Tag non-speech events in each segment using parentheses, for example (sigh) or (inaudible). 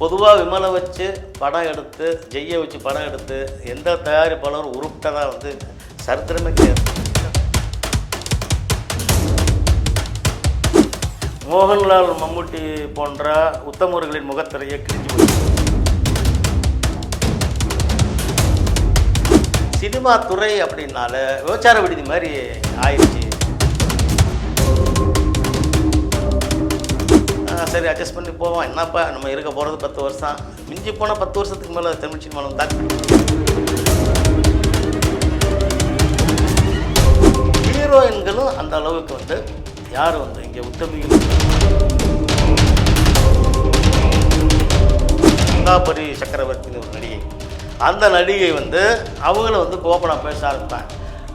பொதுவாக விமலை வச்சு படம் எடுத்து ஜெய்யை வச்சு படம் எடுத்து எந்த தயாரிப்பாளரும் உருப்பிட்டதாக வந்து சரித்திரமே கிடையாது. மோகன்லால் மம்முட்டி போன்ற உத்தமர்களின் முகத்திரையை கிழிஞ்சு போச்சு. சினிமா துறை அப்படின்னால விபச்சார விடுதி மாதிரி ஆயிடுச்சு. சரி அட்ஜஸ்ட் பண்ணி போவோம். என்னப்பா நம்ம இருக்க போகிறது பத்து வருஷம். மிஞ்சி போனால் பத்து வருஷத்துக்கு மேலே தமிழ் சினிமாவில் தான் ஹீரோயின்களும் அந்த அளவுக்கு வந்து யார் வந்து இங்கே உத்தமிகள் கங்காபரி சக்கரவர்த்தின்னு ஒரு நடிகை. அந்த நடிகை வந்து அவங்கள வந்து கோபனாக பேச ஆரம்பிப்பேன்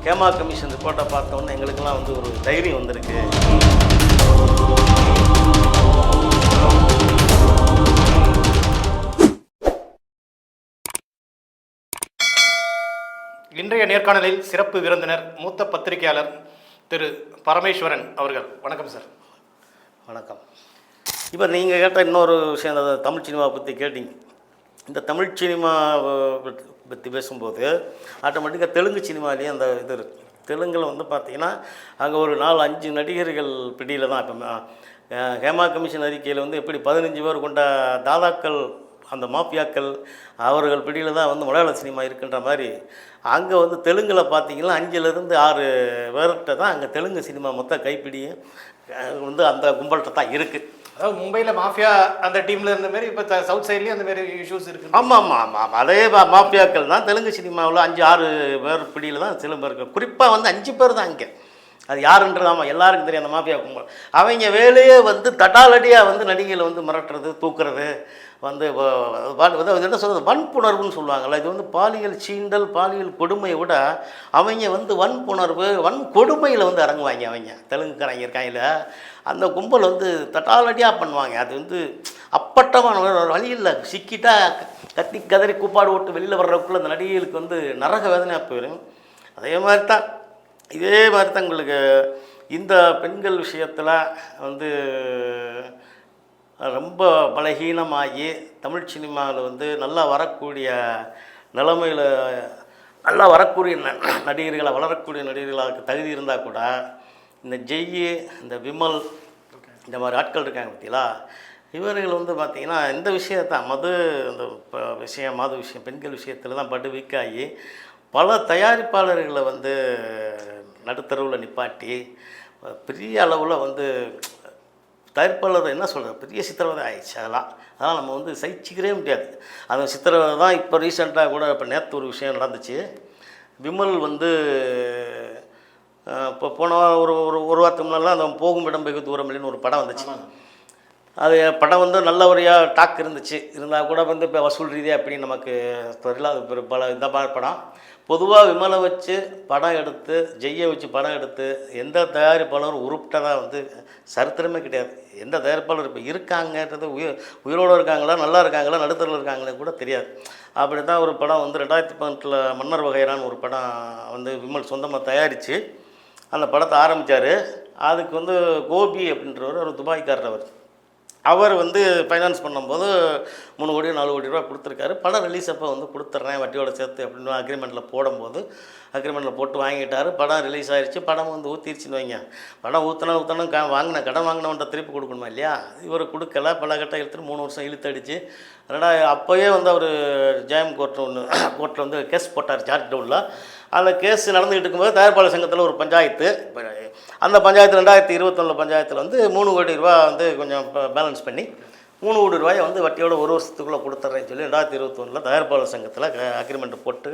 கேமா கமிஷன் ரிப்போர்ட்டை பார்த்தோன்னே எங்களுக்கெல்லாம் வந்து ஒரு தைரியம் வந்திருக்கு. இன்றைய நேர்காணலில் சிறப்பு விருந்தினர் மூத்த பத்திரிகையாளர் திரு பரமேஸ்வரன் அவர்கள். வணக்கம் சார். வணக்கம். இப்போ நீங்கள் கேட்ட இன்னொரு விஷயம் அந்த தமிழ் சினிமாவை பற்றி கேட்டிங்க. இந்த தமிழ் சினிமா பற்றி பேசும்போது ஆட்டோமேட்டிக்காக தெலுங்கு சினிமாலேயும் அந்த இது இருக்குது தெலுங்கில் வந்து பார்த்தீங்கன்னா அங்கே ஒரு நாலு அஞ்சு நடிகர்கள் பிடியில் தான் இப்போ ஹேமா கமிஷன் அறிக்கையில் வந்து எப்படி பதினஞ்சு பேர் கொண்ட தாதாக்கள் அந்த மாஃபியாக்கள் அவர்கள் பிடியில் தான் வந்து மலையாள சினிமா இருக்குன்ற மாதிரி அங்கே வந்து தெலுங்கில் பார்த்தீங்கன்னா அஞ்சுலேருந்து ஆறு பேர்கிட்ட தான் அங்கே தெலுங்கு சினிமா மொத்த கைப்பிடியே அஹ், வந்து அந்த கும்பல்கிட்ட தான் இருக்குது அதாவது மும்பையில் மாஃபியா அந்த டீமில் இருந்த மாதிரி இப்போ சவுத் சைட்லேயும் அந்த மாதிரி இஷ்யூஸ் இருக்கு ஆமாம் ஆமாம் ஆமாம் ஆமாம் அதே மாஃபியாக்கள் தான் தெலுங்கு சினிமாவில் அஞ்சு ஆறு பேர் பிடியில் தான் சில பேருக்கு குறிப்பாக வந்து அஞ்சு பேர் தான் இங்கே. அது யாருன்றது ஆமாம் எல்லாருக்கும் தெரியும் அந்த மாஃபியா கும்பல். அவங்க வேலையே வந்து தட்டாலடியாக வந்து நடிகைகளை வந்து மிரட்டுறது தூக்குறது. வந்து வ- என்ன சொல்கிறது வன்புணர்வுன்னு சொல்லுவாங்கள்ல இது வந்து பாலியல் சீண்டல் பாலியல் கொடுமையை விட அவங்க வந்து வன்புணர்வு வன் கொடுமையில் வந்து இறங்குவாங்க அவங்க. தெலுங்குக்காரங்க இருக்காங்கல்ல அந்த கும்பல் வந்து தட்டாலடியாக பண்ணுவாங்க. அது வந்து அப்பட்டமான ஒரு வழி இல்லை. சிக்கிட்டா கத்தி கதறி கூப்பாடு ஓட்டு வெளியில் வர்றதுக்குள்ளே அந்த நடிகைகளுக்கு வந்து நரக வேதனையாக போயிடும் அதே மாதிரி தான் இதே மாதிரி தான் உங்களுக்கு இந்த பெண்கள் விஷயத்தில் வந்து ரொம்ப பலகீனமாகி தமிழ் சினிமாவில் வந்து நல்லா வரக்கூடிய நிலைமையில் நல்லா வரக்கூடிய ந- நடிகர்களை வளரக்கூடிய நடிகர்களாக தகுதி இருந்தால் கூட இந்த ஜெய்யி இந்த விமல் இந்த மாதிரி ஆட்கள் இருக்காங்க பார்த்தீங்களா? இவர்கள் வந்து பார்த்திங்கன்னா இந்த விஷயத்தான் மது இந்த ப- விஷயம் மது விஷயம் பெண்கள் விஷயத்தில் தான் படு வீக்காகி பல தயாரிப்பாளர்களை வந்து நடுத்தருவில் நிப்பாட்டி பெரிய அளவில் வந்து தயாரிப்பாளர் என்ன சொல்கிறது பெரிய சித்திரவதை ஆயிடுச்சு அதெல்லாம். அதெல்லாம் நம்ம வந்து சகிச்சிக்கவே முடியாது. அந்த சித்திரவதை தான் இப்போ ரீசெண்டாக கூட இப்போ நேற்று ஒரு விஷயம் நடந்துச்சு. விமல் வந்து இப்போ போன ஒரு ஒரு ஒரு வாரத்துக்கு முன்னாலாம் அந்த போகும் இடம் வெகு தூரம் இல்லைன்னு ஒரு படம் வந்துச்சு. அது படம் வந்து நல்லபடியாக டாக் இருந்துச்சு. இருந்தால் கூட வந்து இப்போ வசூல் ரீதியாக எப்படி நமக்கு தெரியல. அது பல இந்த மாதிரி படம். பொதுவாக விமலை வச்சு படம் எடுத்து ஜெய்யை வச்சு படம் எடுத்து எந்த தயாரிப்பாளரும் உருப்பிட்டதாக வந்து சரித்திரமே கிடையாது. எந்த தயாரிப்பாளர் இப்போ இருக்காங்கன்றது உயிர் உயிரோடு இருக்காங்களா நல்லா இருக்காங்களா நடுத்தரில் இருக்காங்களே கூட தெரியாது. அப்படி தான் ஒரு படம் வந்து ரெண்டாயிரத்தி பதினெட்டில் மன்னர் வகைரான்னு ஒரு படம் வந்து விமல் சொந்தமாக தயாரித்து அந்த படத்தை ஆரம்பித்தார் அதுக்கு வந்து கோபி அப்படின்றவர் ஒரு துபாய்க்காரர் அவர். அவர் வந்து ஃபைனான்ஸ் பண்ணும்போது மூணு கோடி நாலு கோடி ரூபா கொடுத்துருக்காரு. படம் ரிலீஸ் அப்போ வந்து கொடுத்துட்றேன் வட்டியோட சேர்த்து அப்படின்னு அக்ரிமெண்ட்டில் போடும்போது அக்ரிமெண்ட்டில் போட்டு வாங்கிட்டார். படம் ரிலீஸ் ஆகிடுச்சு படம் வந்து ஊற்றிருச்சுன்னு வைங்க. படம் ஊற்றினா ஊற்றணும் க வாங்கின கடன் வாங்கினவன்ட்ட திருப்பி கொடுக்கணுமா இல்லையா? இவர் கொடுக்கல. பல கட்டம் இழுத்துட்டு மூணு வருஷம் இழுத்தடிச்சு ரெண்டாவது அப்போயே வந்து அவர் ஜெயம் கோர்ட்டு ஒன்று (coughs) கோர்ட்டில் வந்து கேஸ் போட்டார் சார்ஜ் டவுனில் அந்த கேஸ் நடந்துகிட்டு இருக்கும்போது தயாரிப்பாளர் சங்கத்தில் ஒரு பஞ்சாயத்து. அந்த பஞ்சாயத்து ரெண்டாயிரத்தி இருபத்தொன்னு பஞ்சாயத்தில் வந்து மூணு கோடி ரூபா வந்து கொஞ்சம் பேலன்ஸ் பண்ணி மூணு கோடி ரூபாயை வந்து வட்டியோட ஒரு வருஷத்துக்குள்ளே கொடுத்துட்றேன்னு சொல்லி ரெண்டாயிரத்தி இருபத்தொன்னில் தயாரிப்பாளர் சங்கத்தில் அக்ரிமெண்ட் போட்டு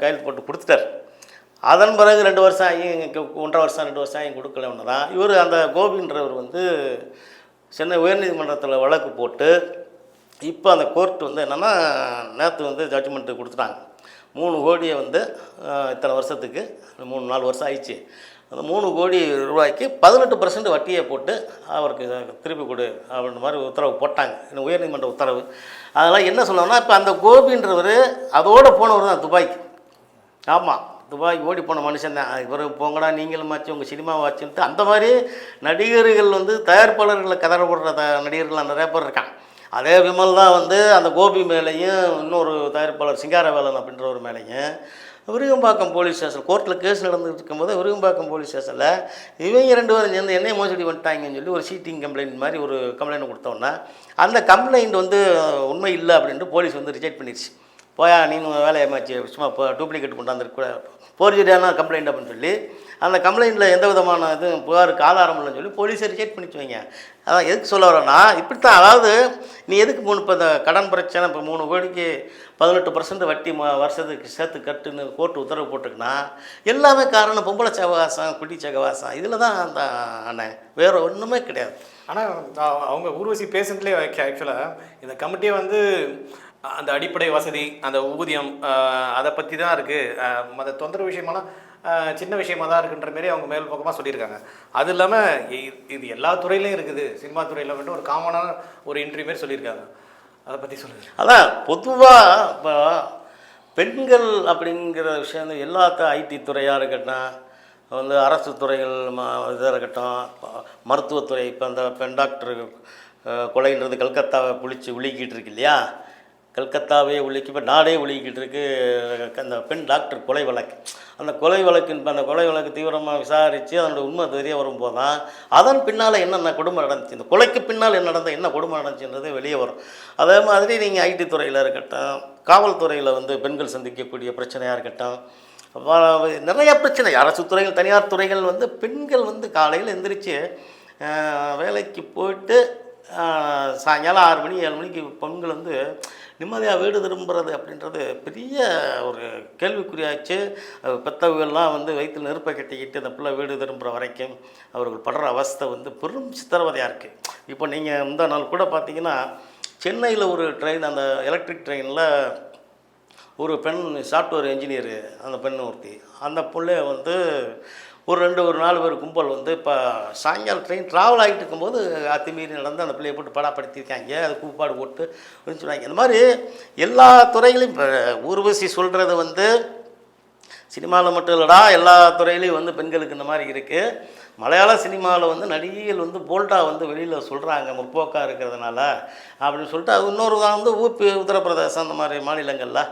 கையெழுத்து போட்டு கொடுத்துட்டார். அதன் பிறகு ரெண்டு வருஷம் ஆகி ஒன்றரை வருஷம் ரெண்டு வருஷம் ஆகி கொடுக்கல ஒன்று தான் இவர் அந்த கோபின்றவர் வந்து சென்னை உயர்நீதிமன்றத்தில் வழக்கு போட்டு இப்போ அந்த கோர்ட் வந்து என்னென்னா நேற்று வந்து ஜட்ஜ்மெண்ட்டு கொடுத்துட்டாங்க. மூணு கோடியை வந்து இத்தனை வருஷத்துக்கு மூணு நாலு வருஷம் ஆயிடுச்சு. அந்த மூணு கோடி ரூபாய்க்கு பதினெட்டு பர்சன்ட் வட்டியை போட்டு அவருக்கு திருப்பி கொடு அப்படின்ற மாதிரி உத்தரவு போட்டாங்க. இன்னும் உயர்நீதிமன்ற உத்தரவு. அதெல்லாம் என்ன சொன்னோம்னா இப்போ அந்த கோபின்றவர் அதோடு போனவர் தான் துபாய்க்கு. ஆமாம் துபாய் ஓடி போன மனுஷன் தான். இவர் போங்கடா நீங்களும் ஆச்சு உங்கள் சினிமாவை ஆச்சுன்ட்டு அந்த மாதிரி நடிகர்கள் வந்து தயாரிப்பாளர்களை கதற போடுற த நடிகர்கள் நிறைய பேர் இருக்கான் அதே விமல் தான் வந்து அந்த கோபி மேலேயும் இன்னொரு தயாரிப்பாளர் சிங்காரவேலன் அப்படின்ற ஒரு மேலேயும் விருகம்பாக்கம் போலீஸ் ஸ்டேஷன் கோர்ட்டில் கேஸ் நடந்துகிட்டு இருக்கும்போது விருகம்பாக்கம் போலீஸ் ஸ்டேஷனில் இவங்க ரெண்டு பேரும் சேர்ந்து என்னைய மோசடி பண்ணிட்டாங்கன்னு சொல்லி ஒரு சீட்டிங் கம்ப்ளைண்ட் மாதிரி ஒரு கம்ப்ளைண்ட் கொடுத்தோன்னா அந்த கம்ப்ளைண்ட் வந்து உண்மை இல்லை அப்படின்ட்டு போலீஸ் வந்து ரிஜெக்ட் பண்ணிடுச்சு போயா நீ வேலையை மாச்சு சும்மா இப்போ டூப்ளிகேட் கொண்டாந்துருக்க போர்ஜரியான கம்ப்ளைண்ட் அப்படின்னு சொல்லி அந்த கம்ப்ளைண்ட்டில் எந்த விதமான இதுவும் புகாருக்கு ஆதாரம் இல்லைன்னு சொல்லி போலீஸை ரிஜெக்ட் பண்ணிட்டு வைங்க. அதான் எதுக்கு சொல்ல வரேன்னா இப்படித்தான் அதாவது நீ எதுக்கு மூணு இப்போ இந்த கடன் பிரச்சனை இப்போ மூணு கோடிக்கு பதினெட்டு பர்சன்ட் வட்டி வருஷத்துக்கு சேர்த்து கட்டுன்னு கோர்ட்டு உத்தரவு போட்டுக்குன்னா எல்லாமே காரணம் பொம்பளை சகவாசம் குட்டி சகவாசம். இதில் தான் அந்த அண்ணன் வேறு ஒன்றுமே கிடையாது. ஆனால் அவங்க ஊர்வசி பேசுனதுலேயே ஆக்சுவலாக இந்த கமிட்டியை வந்து அந்த அடிப்படை வசதி அந்த ஊதியம் அதை பற்றி தான் இருக்குது மற்ற தொந்தரவு விஷயமெல்லாம் சின்ன விஷயமாக தான் இருக்குன்ற மாரி அவங்க மேல் பக்கமாக சொல்லியிருக்காங்க. அது இல்லாமல் இது எல்லா துறையிலையும் இருக்குது. சினிமா துறையில் மட்டும் ஒரு காமனான ஒரு இன்ட்ரி மாரி சொல்லியிருக்காங்க. அதை பற்றி சொல்லுங்கள் அதான் பொதுவாக இப்போ பெண்கள் அப்படிங்கிற விஷயம் வந்து எல்லாத்த ஐடி துறையாக இருக்கட்டும் வந்து அரசு துறைகள் ம இதாக இருக்கட்டும் மருத்துவத்துறை இப்போ அந்த பெண் டாக்டர் கொலைன்றது கல்கத்தாவை புளிச்சு உலுக்கிட்டு இருக்கு இல்லையா? கல்கத்தாவே உலுக்கி இப்போ நாடே உலுக்கிட்டு இருக்கு அந்த பெண் டாக்டர் கொலை வழக்கு. அந்த கொலை வழக்கின் அந்த கொலை வழக்கு தீவிரமாக விசாரித்து அதனுடைய உண்மை தெரிய வரும்போது தான் அதன் பின்னால் என்னென்ன கொடுமை நடந்துச்சு? இந்த கொலைக்கு பின்னால் என்ன நடந்த என்ன கொடுமை நடந்துச்சுன்றது வெளியே வரும். அதே மாதிரி நீங்கள் ஐடி துறையில் இருக்கட்டும் காவல்துறையில் வந்து பெண்கள் சந்திக்கக்கூடிய பிரச்சனையாக இருக்கட்டும் அப்ப நிறைய பிரச்சனை. அரசு துறைகள் தனியார் துறைகள் வந்து பெண்கள் வந்து காலையில் எந்திரிச்சு வேலைக்கு போயிட்டு சாயங்காலம் ஆறு மணி ஏழு மணிக்கு பெண்கள் வந்து நிம்மதியாக வீடு திரும்புறது அப்படின்றது பெரிய ஒரு கேள்விக்குறியாச்சு. பெத்தவர்கள்லாம் வந்து வயிற்றில் நெருப்பை கட்டிக்கிட்டு அந்த பிள்ளை வீடு திரும்புகிற வரைக்கும் அவர்கள் படுற அவஸ்தை வந்து பெரும் சித்திரவதையாக இருக்குது இப்போ நீங்கள் இந்த நாள் கூட பார்த்தீங்கன்னா சென்னையில் ஒரு ட்ரெயின் அந்த எலக்ட்ரிக் ட்ரெயினில் ஒரு பெண் சாஃப்ட்வேர் இன்ஜினியரு அந்த பெண் ஒருத்தி. அந்த பிள்ளைய வந்து ஒரு ரெண்டு ஒரு நாலு பேர் கும்பல் வந்து இப்போ சாயங்காலம் ட்ரெயின் ட்ராவல் ஆகிட்டு இருக்கும்போது அத்துமீறி நடந்து அந்த பிள்ளையை போட்டு படாப்படுத்தியிருக்காங்க. அது கூப்பாடு போட்டு அப்படின்னு சொன்னாங்க. இந்த மாதிரி எல்லா துறைகளையும் இப்போ ஊர்வசி சொல்கிறது வந்து சினிமாவில் மட்டும் இல்லைடா எல்லா துறையிலையும் வந்து பெண்களுக்கு இந்த மாதிரி இருக்குது மலையாள சினிமாவில் வந்து நடிகைகள் வந்து போல்டாக வந்து வெளியில் சொல்கிறாங்க முற்போக்காக இருக்கிறதுனால அப்படின்னு சொல்லிட்டு அது இன்னொரு தான் வந்து ஊபி உத்தரப்பிரதேசம் அந்த மாதிரி மாநிலங்களில்.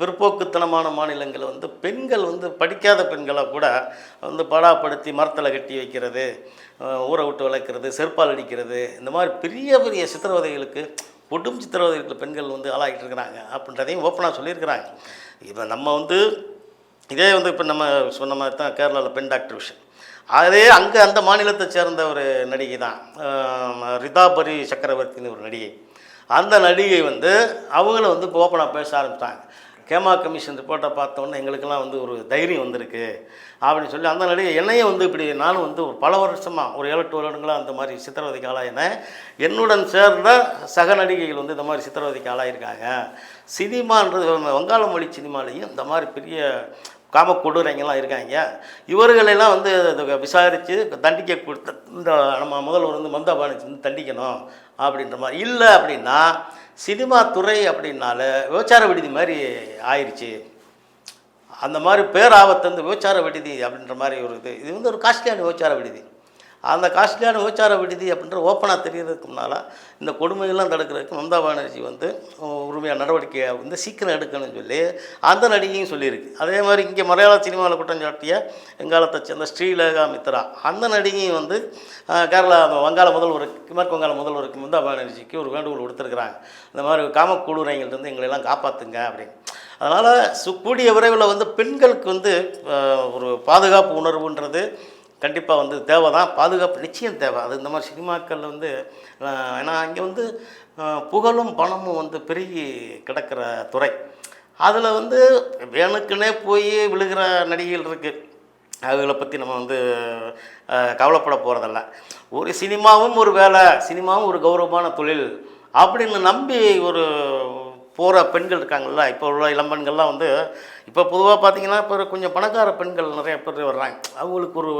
பிற்போக்குத்தனமான மாநிலங்கள் வந்து பெண்கள் வந்து படிக்காத பெண்களை கூட வந்து படாப்படுத்தி மரத்தில் கட்டி வைக்கிறது ஊற ஊரை விட்டு வளர்க்குறது செருப்பால் அடிக்கிறது இந்த மாதிரி பெரிய பெரிய சித்திரவதைகளுக்கு கொடும் சித்திரவதைகளுக்கு பெண்கள் வந்து ஆளாகிட்டு இருக்கிறாங்க அப்படின்றதையும் ஓப்பனாக சொல்லியிருக்கிறாங்க. இப்போ நம்ம வந்து இதே வந்து இப்போ நம்ம சொன்ன மாதிரி தான் கேரளாவில் பெண் டாக்டர் விஷயம் அதே அங்கே அந்த மாநிலத்தை சேர்ந்த ஒரு நடிகை தான் ரிதாபரி சக்கரவர்த்தின்னு ஒரு நடிகை. அந்த நடிகை வந்து அவங்கள வந்து இப்போ ஓப்பனாக பேச ஆரம்பித்தாங்க கேமா கமிஷன் ரிப்போர்ட்டை பார்த்தோன்னே எங்களுக்கெல்லாம் வந்து ஒரு தைரியம் வந்திருக்கு அப்படின்னு சொல்லி அந்த நடிகை என்னையும் வந்து இப்படி நானும் வந்து ஒரு பல வருஷமாக ஒரு ஏழு எட்டு வருடங்களாக அந்த மாதிரி சித்திரவதைக்கு என்ன என்னுடன் சேர்ந்த சக நடிகைகள் வந்து இந்த மாதிரி சித்திரவதைக்கு ஆளாயிருக்காங்க. சினிமான்றது வங்காள மொழி சினிமாலேயும் இந்த மாதிரி பெரிய காம கொடூரைங்கெல்லாம் இருக்காங்க. இவர்களெல்லாம் வந்து விசாரித்து தண்டிக்க கொடுத்த இந்த நம்ம முதல்வர் வந்து மம்தா பானர்ஜி வந்து தண்டிக்கணும் அப்படின்ற மாதிரி. இல்லை அப்படின்னா சினிமா துறை அப்படின்னால விபச்சார விடுதி மாதிரி ஆயிடுச்சு அந்த மாதிரி பேராபத்து வந்து விபச்சார விடுதி அப்படின்ற மாதிரி ஒரு இது. இது வந்து ஒரு காஸ்ட்லியான விபச்சார விடுதி. அந்த காஸ்ட்லியான விபச்சார விடுதி அப்படின்ற ஓப்பனாக தெரியறதுக்கு முன்னால் இந்த கொடுமையெல்லாம் தடுக்கிறதுக்கு மம்தா பானர்ஜி வந்து உரிமையாக நடவடிக்கையை வந்து சீக்கிரம் எடுக்கணும்னு சொல்லி அந்த நடிகையும் சொல்லியிருக்கு. அதே மாதிரி இங்கே மலையாள சினிமாவில் குற்றம் சாட்டிய எங்காலத்தை சேர்ந்த ஸ்ரீலேகா மித்ரா அந்த நடிகையும் வந்து கேரளா வங்காள முதல்வருக்கு மேற்கு வங்காள முதல்வருக்கு மம்தா பானர்ஜிக்கு ஒரு வேண்டுகோள் கொடுத்துருக்குறாங்க இந்த மாதிரி காமக்கூடுரைங்கள்லேருந்து எங்களெல்லாம் காப்பாற்றுங்க அப்படின்னு. அதனால் சு கூடிய விரைவில் வந்து பெண்களுக்கு வந்து ஒரு பாதுகாப்பு உணர்வுன்றது கண்டிப்பாக வந்து தேவை தான் பாதுகாப்பு நிச்சயம் தேவை. அது இந்த மாதிரி சினிமாக்களில் வந்து ஏன்னா இங்கே வந்து புகழும் பணமும் வந்து பெருகி கிடக்கிற துறை. அதில் வந்து வேணுக்குன்னே போய் விழுகிற நடிகைகள் இருக்குது அவங்கள பற்றி நம்ம வந்து கவலைப்பட போகிறதில்ல ஒரு சினிமாவும் ஒரு வேலை சினிமாவும் ஒரு கௌரவமான தொழில் அப்படின்னு நம்பி ஒரு போகிற பெண்கள் இருக்காங்கல்ல இப்போ உள்ள இளம்பெண்கள்லாம் வந்து இப்போ பொதுவாக பார்த்தீங்கன்னா இப்போ கொஞ்சம் பணக்கார பெண்கள் நிறைய பேர் வர்றாங்க. அவங்களுக்கு ஒரு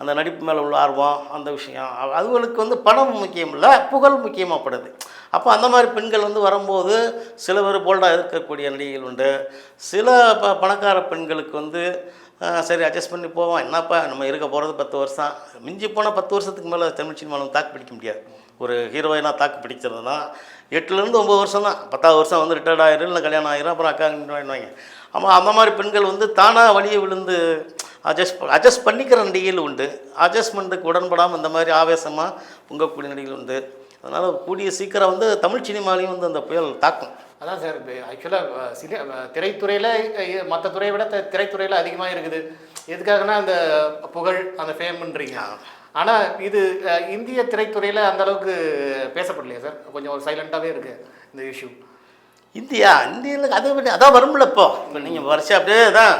அந்த நடிப்பு மேலே உள்ள ஆர்வம் அந்த விஷயம். அவங்களுக்கு வந்து பணம் முக்கியம் இல்லை புகழ் முக்கியமாகப்படுது அப்போ அந்த மாதிரி பெண்கள் வந்து வரும்போது சில பேர் போல்டாக இருக்கக்கூடிய நடிகைகள் உண்டு. சில ப பணக்கார பெண்களுக்கு வந்து சரி அட்ஜஸ்ட் பண்ணி போவோம். என்னப்பா நம்ம இருக்க போகிறது பத்து வருஷம். மிஞ்சி போனால் பத்து வருஷத்துக்கு மேலே தமிழ் சினிமாவில் தாக்கு பிடிக்க முடியாது. ஒரு ஹீரோயினாக தாக்கு பிடிச்சிருந்ததுன்னா எட்டுலேருந்து ஒம்பது வருஷம் தான். பத்தாவது வருஷம் வந்து ரிட்டையர்ட் ஆயிரும் இல்லை கல்யாணம் ஆயிரும் அப்புறம் அக்கா வாங்க ஆமாம் அந்த மாதிரி பெண்கள் வந்து தானாக வழியை விழுந்து அட்ஜஸ்ட் அட்ஜஸ்ட் பண்ணிக்கிற நடிகைகள் உண்டு. அட்ஜஸ்ட்மெண்ட்டுக்கு உடன்படாமல் இந்த மாதிரி ஆவேசமாக பொங்கக்கூடிய நடிகைகள் உண்டு. அதனால் கூடிய சீக்கிரம் வந்து தமிழ் சினிமாலையும் வந்து அந்த புயல் தாக்கும். அதான் சார் ஆக்சுவலாக சில திரைத்துறையில் மற்ற துறையை விட திரைத்துறையில் அதிகமாக இருக்குது. எதுக்காகனா அந்த புகழ் அந்த ஃபேம்ன்றீங்க ஆனால் இது இந்திய திரைத்துறையில் அந்த அளவுக்கு பேசப்படலையா சார்? கொஞ்சம் ஒரு சைலண்ட்டாகவே இருக்குது இந்த இஷ்யூ இந்தியா இந்தியாவில் அதை விட அதான் வரும்ல இப்போ. இப்போ நீங்கள் வருஷம் அப்படியே தான்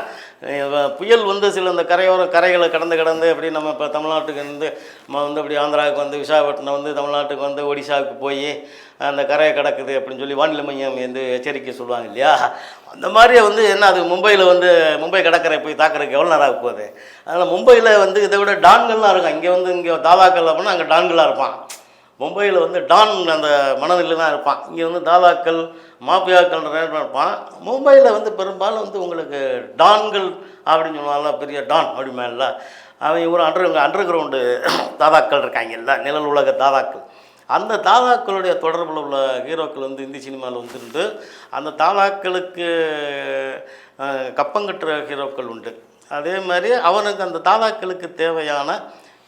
புயல் வந்து சில இந்த கரையோர கரைகளை கடந்து கடந்து அப்படி நம்ம இப்போ தமிழ்நாட்டுக்கு வந்து நம்ம வந்து அப்படி ஆந்திராவுக்கு வந்து விசாகப்பட்டினம் வந்து தமிழ்நாட்டுக்கு வந்து ஒடிசாவுக்கு போய் அந்த கரையை கிடக்குது அப்படின்னு சொல்லி வானிலை மையம் வந்து எச்சரிக்கை சொல்லுவாங்க இல்லையா? அந்த மாதிரியே வந்து என்ன அது மும்பையில் வந்து மும்பை கடற்கரை போய் தாக்குறதுக்கு எவ்வளோ நேரம் ஆக போகுது? அதனால் மும்பையில் வந்து இதை விட டான்கள்லாம் இருக்கும். இங்கே வந்து இங்கே தாதாக்கள் அப்படின்னா அங்கே டான்களாக இருப்பான். மும்பையில் வந்து டான் அந்த மனநிலை தான் இருப்பான். இங்கே வந்து தாதாக்கள் மாஃபியாக்கள் இருப்பான். மும்பையில் வந்து பெரும்பாலும் வந்து உங்களுக்கு டான்கள் அப்படின்னு சொல்லுவாங்கல்ல பெரிய டான் அப்படிமேல அவன் ஒரு அண்டர் அண்டர் கிரவுண்டு தாதாக்கள் இருக்காங்கல்ல நிழல் உலக தாதாக்கள். அந்த தாதாக்களுடைய தொடர்பில் உள்ள ஹீரோக்கள் வந்து இந்தி சினிமாவில் வந்துருந்து அந்த தாதாக்களுக்கு கப்பங்கட்டுற ஹீரோக்கள் உண்டு. அதே மாதிரி அவனுக்கு அந்த தாதாக்களுக்கு தேவையான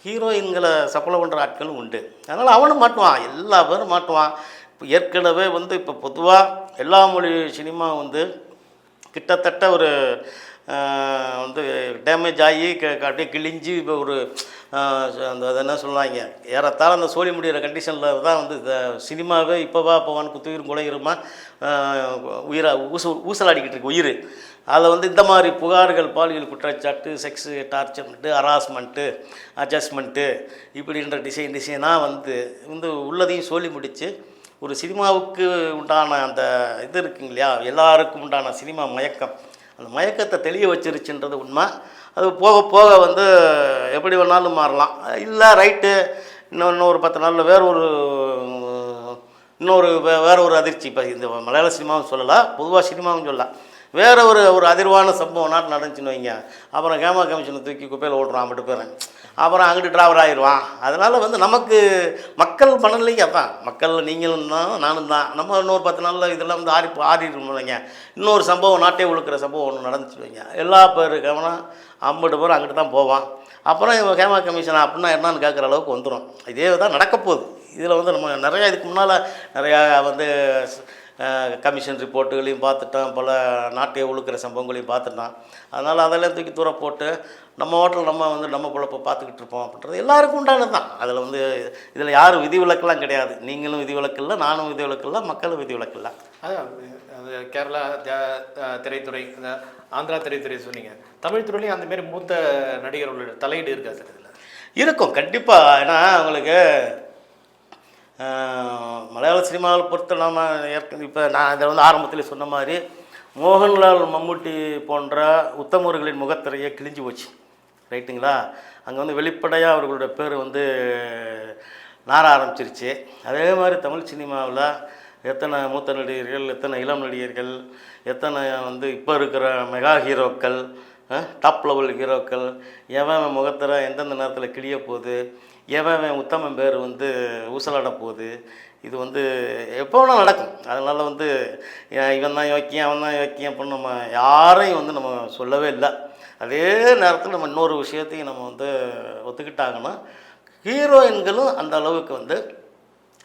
ஹீரோயின்களை சப்ளை பண்ணுற ஆட்களும் உண்டு. அதனால் அவனும் மாட்டுவான் எல்லா பேரும் மாட்டுவான். இப்போ ஏற்கனவே வந்து இப்போ பொதுவாக எல்லா மொழி சினிமா வந்து கிட்டத்தட்ட ஒரு வந்து டேமேஜ் ஆகி க அப்படியே கிழிஞ்சு இப்போ ஒரு அந்த அது என்ன சொல்லுவாங்க ஏறத்தாழ அந்த சோழி முடிகிற கண்டிஷனில் தான் வந்து இந்த சினிமாவே இப்போவா போவான்னு குத்துயிரும் குலையுருமா உயிராக ஊசு ஊசலாடிக்கிட்டு இருக்கு உயிர். அதில் வந்து இந்த மாதிரி புகார்கள் பாலியல் குற்றச்சாட்டு செக்ஸு டார்ச்சர்மெண்ட்டு ஹராஸ்மெண்ட்டு அட்ஜஸ்ட்மெண்ட்டு இப்படின்ற டிசைன் டிசைனாக வந்து வந்து உள்ளதையும் சொல்லி முடித்து ஒரு சினிமாவுக்கு உண்டான அந்த இது இருக்குங்க இல்லையா? எல்லாருக்கும் உண்டான சினிமா மயக்கம். அந்த மயக்கத்தை தெளிய வச்சிருச்சுன்றது உண்மை. அது போக போக வந்து எப்படி வேணாலும் மாறலாம். இல்லை ரைட்டு. இன்னும் இன்னும் ஒரு பத்து நாளில் வேற ஒரு இன்னொரு வே வேற ஒரு அதிர்ச்சி. இப்போ இந்த மலையாள சினிமாவும் சொல்லலாம் பொதுவாக சினிமாவும் சொல்லலாம். வேற ஒரு ஒரு அதிர்வான சம்பவம் நாட்டு நடந்துச்சுன்னு வைங்க. அப்புறம் கேமா கமிஷனை தூக்கி குப்பையில் ஓட்டுறான் மட்டும் பேரன் அப்புறம் அங்கிட்டு டிராவல் ஆயிடுவான். அதனால் வந்து நமக்கு மக்கள் மனநிலைக்கு அதான். மக்கள் நீங்களும் தான் நானும் தான். நம்ம இன்னொரு பத்து நாளில் இதெல்லாம் வந்து ஆறி ஆறிடும் வைங்க. இன்னொரு சம்பவம் நாட்டே உழுக்கிற சம்பவம் ஒன்று நடந்துச்சு வைங்க. எல்லா பேர் கவனம் அம்பிட்டு பேரும் அங்கிட்டு தான் போவான். அப்புறம் இவன் கேமா கமிஷன் அப்படின்னா என்னன்னு கேட்குற அளவுக்கு வந்துடும் இதே தான் நடக்க போகுது இதில் வந்து நம்ம நிறையா இதுக்கு முன்னால் நிறையா வந்து கமிஷன் ரிப்போர்ட்டுகளையும் பார்த்துட்டோம் பல நாட்டையை உழுக்கிற சம்பவங்களையும் பார்த்துட்டோம் அதனால் அதெல்லாம் தூக்கி தூர போட்டு நம்ம ஹோட்டல் நம்ம வந்து நம்ம பொழப்பை பார்த்துக்கிட்டு இருப்போம் அப்படின்றது எல்லாருக்கும் உண்டானது தான் அதில் வந்து இதில் யாரும் விதிவிலக்கெல்லாம் கிடையாது. நீங்களும் விதிவிலக்கு இல்லை நானும் விதிவிலக்கு இல்லை மக்களும் விதிவிலக்கு இல்லை அதான் கேரளா திரைத்துறை இந்த ஆந்திரா திரைத்துறை சொன்னீங்க. தமிழ் துறையிலையும் அந்த மாதிரி மூத்த நடிகர்களோட தலையீடு இருக்கா சார் இதில்? இருக்கும் கண்டிப்பாக ஏன்னா மலையாள சினிமாவில் பொறுத்த நாம ஏற்கனவே இப்போ நான் இதை வந்து ஆரம்பத்தில் சொன்ன மாதிரி மோகன்லால் மம்முட்டி போன்ற உத்தமர்களின் முகத்திரையை கிழிஞ்சு போச்சு. ரைட்டுங்களா? அங்கே வந்து வெளிப்படையாக அவர்களுடைய பேர் வந்து நார ஆரம்பிச்சிருச்சு. அதே மாதிரி தமிழ் சினிமாவில் எத்தனை மூத்த நடிகர்கள் எத்தனை இளம் நடிகர்கள் எத்தனை வந்து இப்போ இருக்கிற மெகா ஹீரோக்கள் டாப் லெவல் ஹீரோக்கள் எவன் அவன் முகத்தர எந்தெந்த நேரத்தில் கிழிய போகுது? எவன் அவன் உத்தமன் பேர் வந்து ஊசலாட போகுது? இது வந்து எப்போ வேணால் நடக்கும். அதனால் வந்து இவன் தான் யோக்கியம் அவன் தான் யோக்கியம் அப்படின்னு நம்ம யாரையும் வந்து நம்ம சொல்லவே இல்லை. அதே நேரத்தில் நம்ம இன்னொரு விஷயத்தையும் நம்ம வந்து ஒத்துக்கிட்டாங்கன்னா ஹீரோயின்களும் அந்த அளவுக்கு வந்து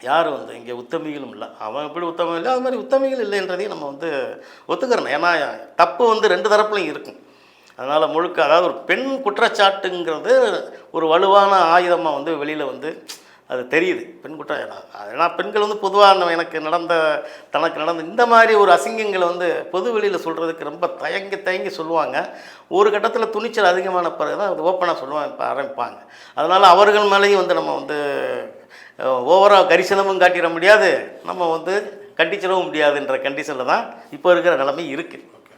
யாரும் வந்து இங்கே உத்தமிகளும் இல்லை. அவன் எப்படி உத்தமம் இல்லை? அது மாதிரி உத்தமிகள் இல்லைன்றதையும் நம்ம வந்து ஒத்துக்கிறணும். ஏன்னா தப்பு வந்து ரெண்டு தரப்புலையும் இருக்கும். அதனால் முழுக்க அதாவது ஒரு பெண் குற்றச்சாட்டுங்கிறது ஒரு வலுவான ஆயுதமாக வந்து வெளியில் வந்து அது தெரியுது. பெண் குற்றம் ஏன்னா பெண்கள் வந்து பொதுவாக எனக்கு நடந்த தனக்கு நடந்த இந்த மாதிரி ஒரு அசிங்கங்களை வந்து பொது வெளியில் சொல்கிறதுக்கு ரொம்ப தயங்கி தயங்கி சொல்லுவாங்க. ஒரு கட்டத்தில் துணிச்சல் அதிகமான பிறகு தான் அது ஓப்பனாக சொல்லுவாங்க இப்போ ஆரம்பிப்பாங்க. அதனால் அவர்கள் மேலேயும் வந்து நம்ம வந்து ஓவராக கரிசனமும் காட்டிட முடியாது. நம்ம வந்து கண்டிச்சிடவும் முடியாதுன்ற கண்டிஷனில் தான் இப்போ இருக்கிற நிலைமை இருக்குது